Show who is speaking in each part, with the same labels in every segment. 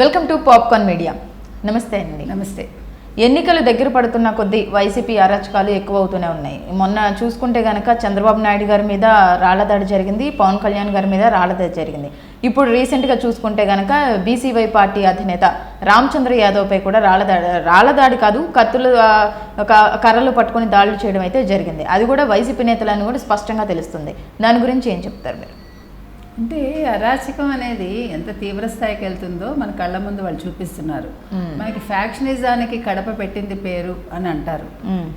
Speaker 1: Welcome to popcorn media. నమస్తే అండి.
Speaker 2: నమస్తే.
Speaker 1: ఎన్నికలు దగ్గర పడుతున్న కొద్దీ వైసీపీ అరాచకాలు ఎక్కువ అవుతూనే ఉన్నాయి. మొన్న చూసుకుంటే గనక చంద్రబాబు నాయుడు గారి మీద రాళ్ళదాడి జరిగింది పవన్ కళ్యాణ్ గారి మీద రాళ్ళదాడి జరిగింది. ఇప్పుడు రీసెంట్గా చూసుకుంటే గనక బీసీవై పార్టీ అధినేత రామచంద్ర యాదవ్పై కూడా రాళ్ళదాడి రాళ్ళదాడి కాదు కత్తులు కర్రలు పట్టుకొని దాడులు చేయడం అయితే జరిగింది. అది కూడా వైసీపీ నేతలని కూడా స్పష్టంగా తెలుస్తుంది. దాని గురించి ఏం చెప్తారు మీరు?
Speaker 2: అంటే అరాచకం అనేది ఎంత తీవ్ర స్థాయికి వెళ్తుందో మన కళ్ళ ముందు వాళ్ళు చూపిస్తున్నారు. మనకి ఫ్యాక్షనిజానికి కడప పెట్టింది పేరు అని అంటారు.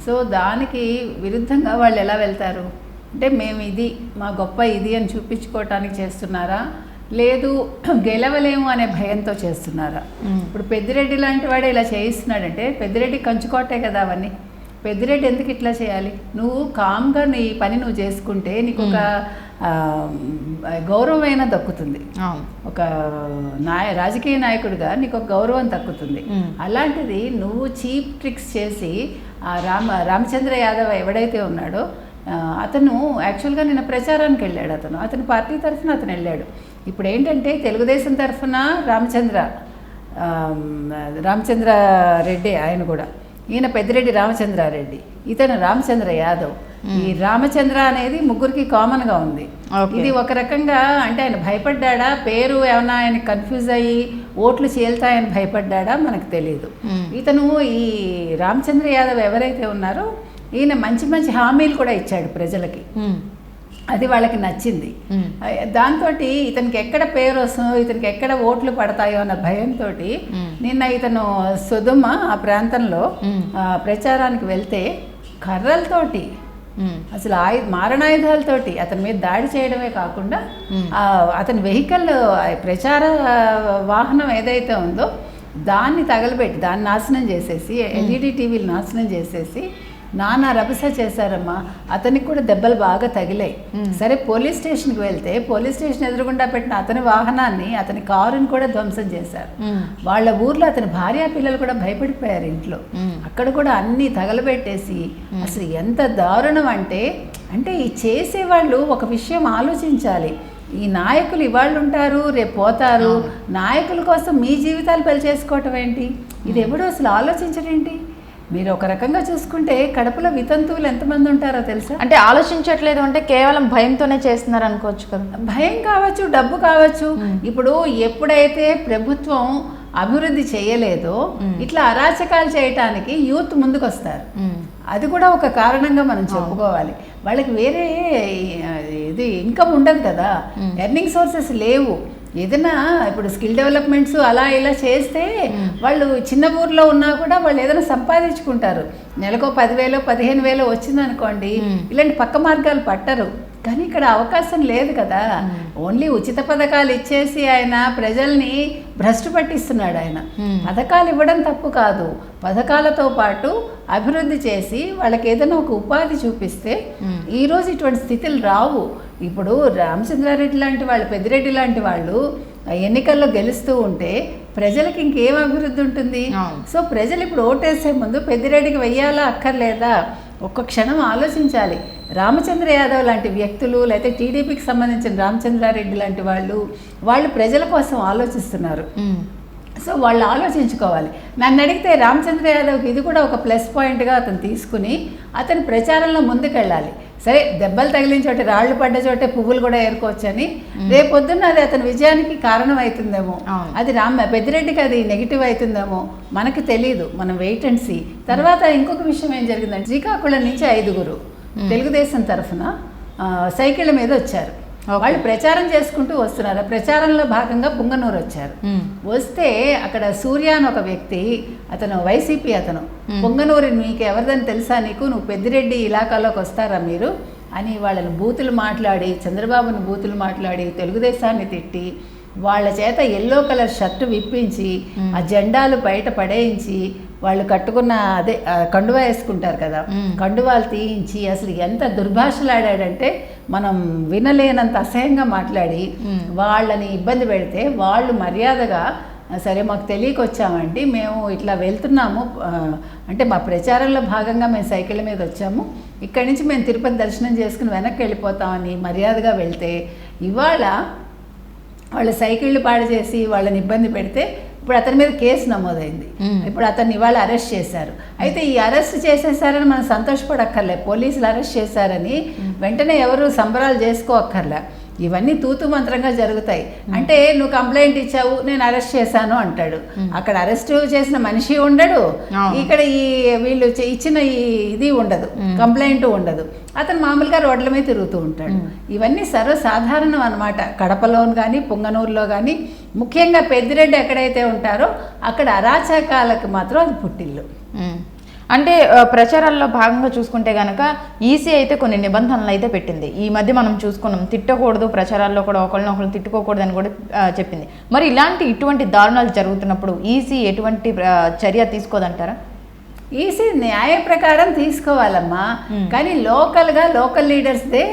Speaker 2: సో దానికి విరుద్ధంగా వాళ్ళు ఎలా వెళ్తారు అంటే మేము ఇది మా గొప్ప ఇది అని చూపించుకోవటానికి చేస్తున్నారా లేదు గెలవలేము అనే భయంతో చేస్తున్నారా. ఇప్పుడు పెద్దిరెడ్డి లాంటి వాడే ఇలా చేయిస్తున్నాడంటే పెద్దిరెడ్డి కంచుకోటే కదా అవన్నీ పెద్దిరెడ్డి ఎందుకు ఇట్లా చేయాలి? నువ్వు కామ్గా నీ పని నువ్వు చేసుకుంటే నీకు ఒక గౌరవమైన దక్కుతుంది. ఒక నాయ రాజకీయ నాయకుడిగా నీకు ఒక గౌరవం దక్కుతుంది.
Speaker 1: మ్మ్.
Speaker 2: అలాంటిది నువ్వు చీప్ ట్రిక్స్ చేసి ఆ రామ రామచంద్ర యాదవ్ ఎవడైతే ఉన్నాడో అతను యాక్చువల్గా నిన్న ప్రచారానికి వెళ్ళాడు అతను. అతని పార్టీ తరఫున అతను వెళ్ళాడు. ఇప్పుడు ఏంటంటే తెలుగుదేశం తరఫున రామచంద్ర రామచంద్ర రెడ్డి ఆయన కూడా. ఈయన పెద్దిరెడ్డి రామచంద్రారెడ్డి ఇతను రామచంద్ర యాదవ్. ఈ రామచంద్ర అనేది ముగ్గురికి కామన్గా ఉంది.
Speaker 1: Okay.
Speaker 2: ఇది ఒక రకంగా అంటే ఆయన భయపడ్డా పేరు ఏమన్నా ఆయన కన్ఫ్యూజ్ అయ్యి ఓట్లు చీల్తాయని భయపడ్డా మనకు తెలియదు. ఇతను ఈ రామచంద్ర యాదవ్ ఎవరైతే ఉన్నారో ఈయన మంచి మంచి హామీలు కూడా ఇచ్చాడు ప్రజలకి. అది వాళ్ళకి నచ్చింది. దాంతో ఇతనికి ఎక్కడ పేరు వస్తుందో ఇతనికి ఎక్కడ ఓట్లు పడతాయో అన్న భయంతో. నిన్న ఇతను సుధుమ ఆ ప్రాంతంలో ప్రచారానికి వెళ్తే కర్రలతోటి. అసలు ఆయు మారణాయుధాలతోటి అతని మీద దాడి చేయడమే కాకుండా అతని వెహికల్ ప్రచార వాహనం ఏదైతే ఉందో దాన్ని తగలబెట్టి దాన్ని నాశనం చేసేసి ఎల్ఈడి టీవీలు నాశనం చేసేసి నానా రభస చేశారమ్మా. అతనికి కూడా దెబ్బలు బాగా తగిలాయి. సరే పోలీస్ స్టేషన్కి వెళ్తే పోలీస్ స్టేషన్ ఎదురుగుండా పెట్టిన అతని వాహనాన్ని అతని కారుని కూడా ధ్వంసం చేశారు. వాళ్ళ ఊర్లో అతని భార్య పిల్లలు కూడా భయపడిపోయారు ఇంట్లో. అక్కడ కూడా అన్ని తగలబెట్టేసి అసలు ఎంత దారుణం అంటే అంటే ఈ చేసేవాళ్ళు ఒక విషయం ఆలోచించాలి. ఈ నాయకులు ఇవాళ్ళు ఉంటారు రేపు పోతారు. నాయకుల కోసం మీ జీవితాలు పెళ్ళి చేసుకోవటం ఏంటి? ఇది ఎవడు అసలు ఆలోచించడేంటి మీరు ఒక రకంగా చూసుకుంటే కడపలో వితంతువులు ఎంతమంది ఉంటారో తెలుసా?
Speaker 1: అంటే ఆలోచించట్లేదు అంటే కేవలం భయంతోనే చేస్తున్నారు అనుకోవచ్చు కదా.
Speaker 2: భయం కావచ్చు డబ్బు కావచ్చు. ఇప్పుడు ఎప్పుడైతే ప్రభుత్వం అభివృద్ధి చేయలేదో ఇట్లా అరాచకాలు చేయటానికి యూత్ ముందుకు వస్తారు
Speaker 1: మ్మ్.
Speaker 2: అది కూడా ఒక కారణంగా మనం చెప్పుకోవాలి. వాళ్ళకి వేరే ఇది ఇన్కమ్ ఉండదు కదా. ఎర్నింగ్ సోర్సెస్ లేవు. ఏదైనా ఇప్పుడు స్కిల్ డెవలప్మెంట్స్ అలా ఇలా చేస్తే వాళ్ళు చిన్న ఊర్లో ఉన్నా కూడా వాళ్ళు ఏదైనా సంపాదించుకుంటారు. నెలకో పదివేలు పదిహేను వేలు వచ్చిందనుకోండి ఇలాంటి పక్క మార్గాలు పట్టరు. కానీ ఇక్కడ అవకాశం లేదు కదా. ఓన్లీ ఉచిత పథకాలు ఇచ్చేసి ఆయన ప్రజల్ని భ్రష్టు పట్టిస్తున్నాడు ఆయన. పథకాలు ఇవ్వడం తప్పు కాదు. పథకాలతో పాటు అభివృద్ధి చేసి వాళ్ళకి ఏదైనా ఒక ఉపాధి చూపిస్తే ఈ రోజు ఇటువంటి స్థితులు రావు. ఇప్పుడు రామచంద్రారెడ్డి లాంటి వాళ్ళు పెద్దిరెడ్డి లాంటి వాళ్ళు ఎన్నికల్లో గెలుస్తూ ఉంటే ప్రజలకు ఇంకేం అభివృద్ధి ఉంటుంది. సో ప్రజలు ఇప్పుడు ఓటేసే ముందు పెద్దిరెడ్డికి వెయ్యాలా అక్కర్లేదా ఒక్క క్షణం ఆలోచించాలి రామచంద్ర యాదవ్ లాంటి వ్యక్తులు లేకపోతే టీడీపీకి సంబంధించిన రామచంద్రారెడ్డి లాంటి వాళ్ళు వాళ్ళు ప్రజల కోసం ఆలోచిస్తున్నారు. సో వాళ్ళు ఆలోచించుకోవాలి. నన్ను అడిగితే రామచంద్ర యాదవ్కి ఇది కూడా ఒక ప్లస్ పాయింట్గా అతను తీసుకుని అతని ప్రచారంలో ముందుకెళ్ళాలి. సరే దెబ్బలు తగిలిన చోట రాళ్ళు పడ్డ చోటే పువ్వులు కూడా ఏరుకోవచ్చని రేపొద్దున్న అది అతని విజయానికి కారణం అవుతుందేమో. అది రామ పెద్దిరెడ్డికి అది నెగిటివ్ అవుతుందేమో మనకు తెలియదు మనం వెయిట్ అండ్ సీ. తర్వాత ఇంకొక విషయం ఏం జరిగిందంటే శ్రీకాకుళం నుంచి ఐదుగురు తెలుగుదేశం తరఫున సైకిళ్ళ మీద వచ్చారు. వాళ్ళు ప్రచారం చేసుకుంటూ వస్తున్నారు. ప్రచారంలో భాగంగా పుంగనూరు వచ్చారు. వస్తే అక్కడ సూర్య అని ఒక వ్యక్తి అతను వైసీపీ అతను. పొంగనూరి నీకు ఎవరిదని తెలుసా నీకు? నువ్వు పెద్దిరెడ్డి ఇలాకాలోకి వస్తారా మీరు? అని వాళ్ళని బూతులు మాట్లాడి చంద్రబాబుని బూతులు మాట్లాడి తెలుగుదేశాన్ని తిట్టి వాళ్ళ చేత ఎల్లో కలర్ షర్టు విప్పించి ఆ జెండాలు బయట పడేయించి వాళ్ళు కట్టుకున్న అదే కండువా వేసుకుంటారు కదా. కండువాలు తీయించి అసలు ఎంత దుర్భాషలాడాడంటే మనం వినలేనంత అసహ్యంగా మాట్లాడి. వాళ్ళని ఇబ్బంది పెడితే వాళ్ళు మర్యాదగా "ఆ, సరే మాకు తెలియక వచ్చామండి మేము ఇట్లా వెళ్తున్నాము అంటే మా ప్రచారంలో భాగంగా మేము సైకిళ్ళ మీద వచ్చాము ఇక్కడి నుంచి మేము తిరుపతి దర్శనం చేసుకుని వెనక్కి వెళ్ళిపోతామని మర్యాదగా వెళ్తే ఇవాళ వాళ్ళ సైకిళ్ళు పాడు చేసి వాళ్ళని ఇబ్బంది పెడితే ఇప్పుడు అతని మీద కేసు నమోదైంది. ఇప్పుడు అతన్ని ఇవాళ అరెస్ట్ చేశారు. అయితే ఈ అరెస్ట్ చేసేసారని మనం సంతోషపడక్కర్లే. పోలీసులు అరెస్ట్ చేశారని వెంటనే ఎవరు సంబరాలు చేసుకోక్కర్లే. ఇవన్నీ తూతు మంత్రంగా జరుగుతాయి. అంటే నువ్వు కంప్లైంట్ ఇచ్చావు నేను అరెస్ట్ చేశాను అంటాడు. అక్కడ అరెస్ట్ చేసిన మనిషి ఉండడు. ఇక్కడ ఈ వీళ్ళు ఇచ్చిన ఈ ఇది ఉండదు. కంప్లైంట్ ఉండదు. అతను మామూలుగా రోడ్ల మీద తిరుగుతూ ఉంటాడు. ఇవన్నీ సర్వసాధారణం అనమాట కడపలో కానీ పుంగనూరులో కానీ ముఖ్యంగా పెద్దిరెడ్డి ఎక్కడైతే ఉంటారో అక్కడ అరాచకాలకు మాత్రం అది పుట్టిల్లు.
Speaker 1: అంటే ప్రచారాల్లో భాగంగా చూసుకుంటే గనక ఈసీ అయితే కొన్ని నిబంధనలు అయితే పెట్టింది. ఈ మధ్య మనం చూసుకున్నాం తిట్టకూడదు ప్రచారాల్లో కూడా ఒకళ్ళని ఒకళ్ళు తిట్టుకోకూడదు అని కూడా చెప్పింది. మరి ఇలాంటి ఇటువంటి దారుణాలు జరుగుతున్నప్పుడు ఈసీ ఎటువంటి చర్య తీసుకోదంటారా?
Speaker 2: ఈసీ న్యాయ ప్రకారం తీసుకోవాలమ్మా. కానీ లోకల్గా లోకల్ లీడర్స్దే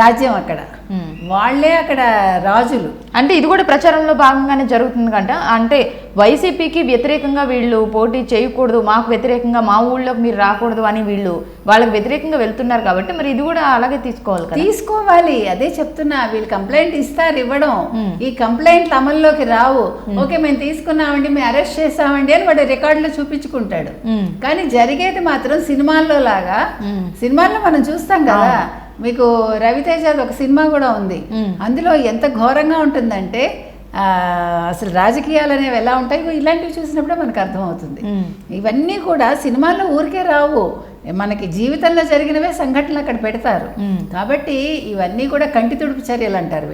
Speaker 2: రాజ్యం అక్కడ.
Speaker 1: మ్మ్.
Speaker 2: వాళ్ళే అక్కడ రాజులు.
Speaker 1: అంటే ఇది కూడా ప్రచారంలో భాగంగానే జరుగుతుంది కంట. అంటే వైసీపీకి వ్యతిరేకంగా వీళ్ళు పోటీ చేయకూడదు మాకు వ్యతిరేకంగా మా ఊళ్ళోకి మీరు రాకూడదు అని వీళ్ళు వాళ్ళకి వ్యతిరేకంగా వెళ్తున్నారు కాబట్టి మరి ఇది కూడా అలాగే తీసుకోవాలి కదా?
Speaker 2: తీసుకోవాలి. అదే చెప్తున్నా వీళ్ళు కంప్లైంట్ ఇస్తారు ఇవ్వడం. ఈ కంప్లైంట్లు అమల్లోకి రావు. ఓకే మేము తీసుకున్నామండి మేము అరెస్ట్ చేసామండి అని వాడు రికార్డులో చూపించుకుంటాడు. కానీ జరిగేది మాత్రం సినిమాల్లో లాగా. సినిమాల్లో మనం చూస్తాం కదా. మీకు రవితేజ ఒక సినిమా కూడా ఉంది. అందులో ఎంత ఘోరంగా ఉంటుందంటే అసలు రాజకీయాలు అనేవి ఎలా ఉంటాయి? ఇలాంటివి చూసినప్పుడే మనకు అర్థమవుతుంది. ఇవన్నీ కూడా సినిమాల్లో ఊరికే రావు. మనకి జీవితంలో జరిగినవే సంఘటనలు అక్కడ పెడతారు. కాబట్టి ఇవన్నీ కూడా కంటి తుడుపు చర్యలు అంటారు.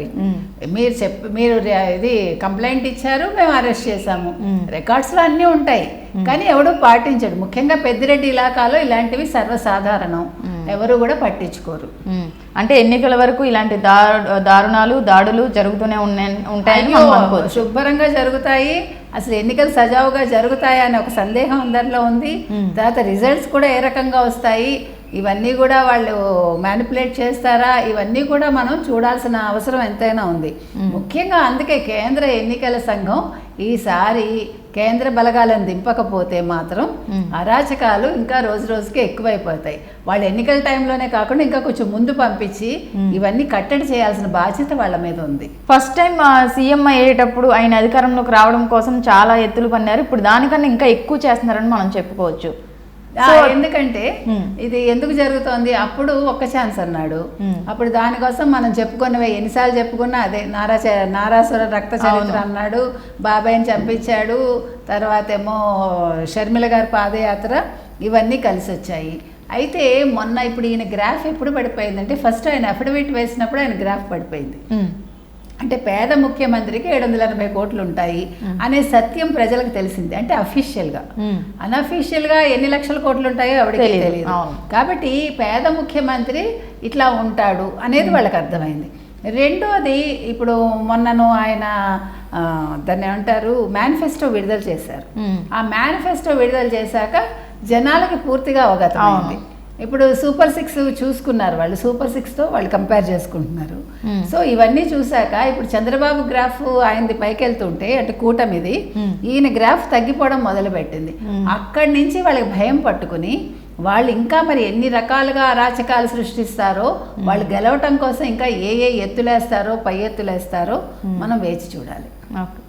Speaker 2: మీరు చెప్ మీరు ఇది కంప్లైంట్ ఇచ్చారు మేము అరెస్ట్ చేశాము. రికార్డ్స్లో అన్నీ ఉంటాయి. కానీ ఎవడు పాటించడు. ముఖ్యంగా పెద్దిరెడ్డి ఇలాకాలో ఇలాంటివి సర్వసాధారణం. ఎవరు కూడా పట్టించుకోరు.
Speaker 1: మ్మ్. అంటే ఎన్నికల వరకు ఇలాంటి దారు దారుణాలు దాడులు జరుగుతూనే ఉంటాయని
Speaker 2: శుభ్రంగా జరుగుతాయి. అసలు ఎన్నికలు సజావుగా జరుగుతాయా అనే ఒక సందేహం అందరిలో ఉంది. తర్వాత రిజల్ట్స్ కూడా ఏ రకంగా వస్తాయి? ఇవన్నీ కూడా వాళ్ళు మ్యానిపులేట్ చేస్తారా? ఇవన్నీ కూడా మనం చూడాల్సిన అవసరం ఎంతైనా ఉంది. ముఖ్యంగా అందుకే కేంద్ర ఎన్నికల సంఘం ఈసారి కేంద్ర బలగాలను దింపకపోతే మాత్రం అరాచకాలు ఇంకా రోజు రోజుకి ఎక్కువైపోతాయి. వాళ్ళు ఎన్నికల టైంలోనే కాకుండా ఇంకా కొంచెం ముందు పంపించి ఇవన్నీ కట్టడి చేయాల్సిన బాధ్యత వాళ్ళ మీద ఉంది.
Speaker 1: ఫస్ట్ టైం సీఎం అయ్యేటప్పుడు ఆయన అధికారంలోకి రావడం కోసం చాలా ఎత్తులు పన్నారు. ఇప్పుడు దానికన్నా ఇంకా ఎక్కువ చేస్తున్నారని మనం చెప్పుకోవచ్చు.
Speaker 2: ఎందుకంటే. ఇది ఎందుకు జరుగుతోంది? అప్పుడు ఒక్క ఛాన్స్ అన్నాడు. అప్పుడు దానికోసం మనం చెప్పుకున్నవే ఎన్నిసార్లు చెప్పుకున్నా అదే నారా నారాసుర రక్త చరిత్ర అన్నాడు. బాబాయ్ని చంపించాడు. తర్వాత ఏమో షర్మిల గారి పాదయాత్ర ఇవన్నీ కలిసి వచ్చాయి అయితే మొన్న ఇప్పుడు ఈయన గ్రాఫ్ ఎప్పుడు పడిపోయిందంటే ఫస్ట్ ఆయన అఫిడవిట్ వేసినప్పుడు ఆయన గ్రాఫ్ పడిపోయింది. అంటే పేద ముఖ్యమంత్రికి ఏడు వందల ఎనభై కోట్లు ఉంటాయి అనే సత్యం ప్రజలకు తెలిసింది. అంటే అఫీషియల్గా. అన్అఫీషియల్గా ఎన్ని లక్షల కోట్లు ఉంటాయో ఎవరికి తెలియదు. కాబట్టి పేద ముఖ్యమంత్రి ఇట్లా ఉంటాడు అనేది వాళ్ళకి అర్థమైంది. రెండోది ఇప్పుడు మొన్నను ఆయన దాన్ని ఏమంటారు మేనిఫెస్టో విడుదల చేశారు. ఆ మేనిఫెస్టో విడుదల చేశాక జనాలకి పూర్తిగా అవగతమైంది. ఇప్పుడు సూపర్ సిక్స్ చూసుకున్నారు వాళ్ళు. సూపర్ సిక్స్తో వాళ్ళు కంపేర్ చేసుకుంటున్నారు.
Speaker 1: మ్మ్.
Speaker 2: సో ఇవన్నీ చూశాక ఇప్పుడు చంద్రబాబు గ్రాఫ్ ఆయనది పైకి వెళ్తుంటే అంటే కూటమిది
Speaker 1: మ్మ్.
Speaker 2: ఈయన గ్రాఫ్ తగ్గిపోవడం మొదలుపెట్టింది. అక్కడి నుంచి వాళ్ళకి భయం పట్టుకుని వాళ్ళు ఇంకా మరి ఎన్ని రకాలుగా అరాచకాలు సృష్టిస్తారో వాళ్ళు గెలవటం కోసం ఇంకా ఏ ఏ ఎత్తులేస్తారో పై ఎత్తులేస్తారో మనం వేచి చూడాలి.
Speaker 1: ఓకే.